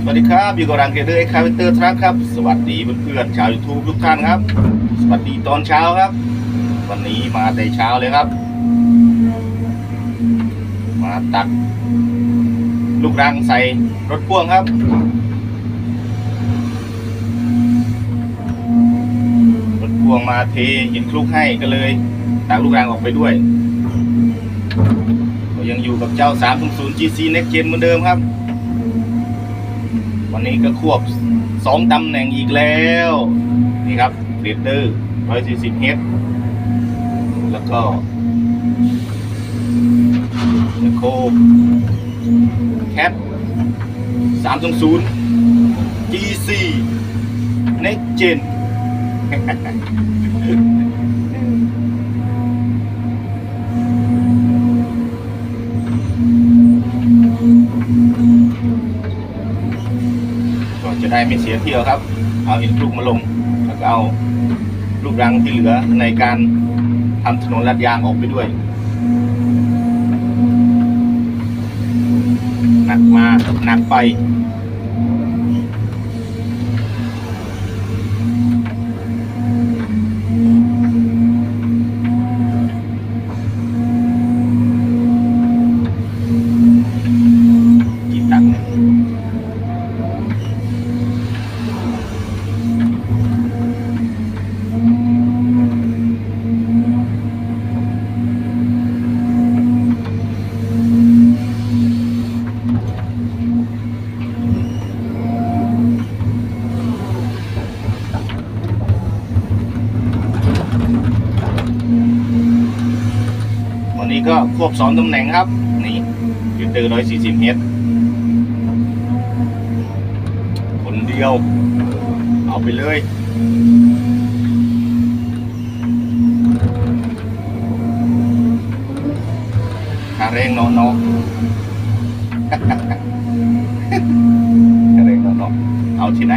สวัสดีครับอยู่กับรังเกเดอร์เอ็กคาเวเตอร์ทรัคครับ สวัสดีเพื่อนๆชาวยูทูบทุกท่านครับ สวัสดีตอนเช้าครับ วันนี้มาแต่เช้าเลยครับ มาตัก ลูกรังใส่รถพ่วงครับรถพ่วงมาเทหินคลุกให้ก็เลยตักลูกรังออกไปด้วยก็ยังอยู่กับเจ้า 300 GC Next Gen เหมือนเดิมครับ วันนี้ก็ควบสองตำแหน่งอีกแล้ว นี่ครับเรดเดอร์140เฮดแล้วก็โคแคป320 GC Next Gen ได้ไม่เสียเที่ยวครับ เอาหินคลุกมาลง แล้วก็เอาลูกรังที่เหลือในการทำถนนลาดยางออกไปด้วยหนักมาหนักไป วันนี้ก็ควบสองตำแหน่งครับ นี่ยูเตอร์ร้อยสี่สิบเมตรคนเดียว เอาไปเลยคาเร่งนอนนอคาเร่งนอนนอเอาที่ไหน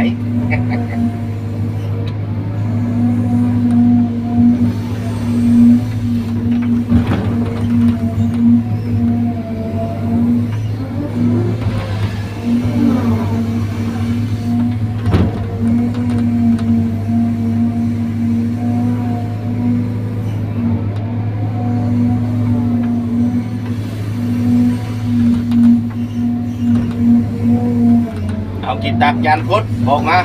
เอากีตักยานพุทธบอกมา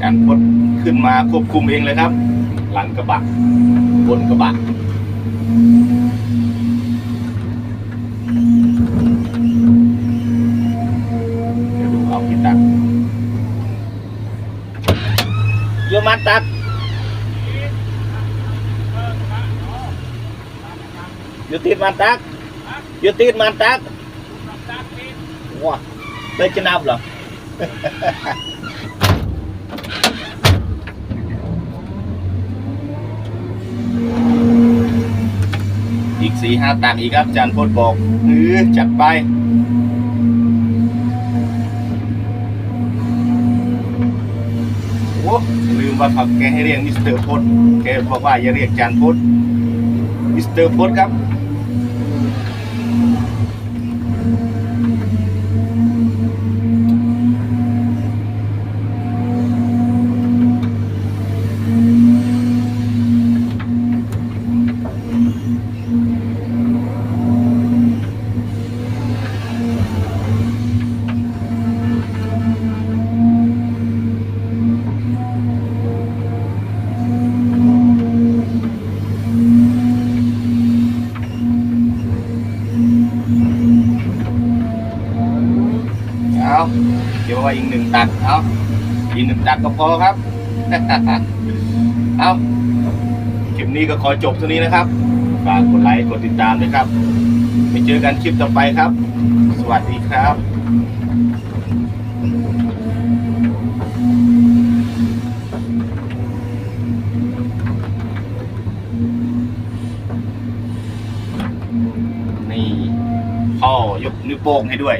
จานพดขึ้นมาควบคุมเองเลยครับ หลังกระบะบนกระบะ ตักโยมมาตักอยู่ติดมันตักอยู่ติดมันตักว้าได้จะนับเหรออีกสี่ห้าตักอีกครับอาจารย์พจน์บอกเออจัดไป ลืมว่าเขาแกให้เรียกมิสเตอร์พุทธแกบอกว่าอย่าเรียกจานพุทธมิสเตอร์พุทธครับ นึ่งตันเอากินหนึ่งตันก็พอครับ เอาคลิปนี้ก็ขอจบเท่านี้นะครับฝากกดไลค์กดติดตามด้วยครับไปเจอกันคลิปต่อไปครับ สวัสดีครับพ่อยกนิ้วโป้งให้ด้วย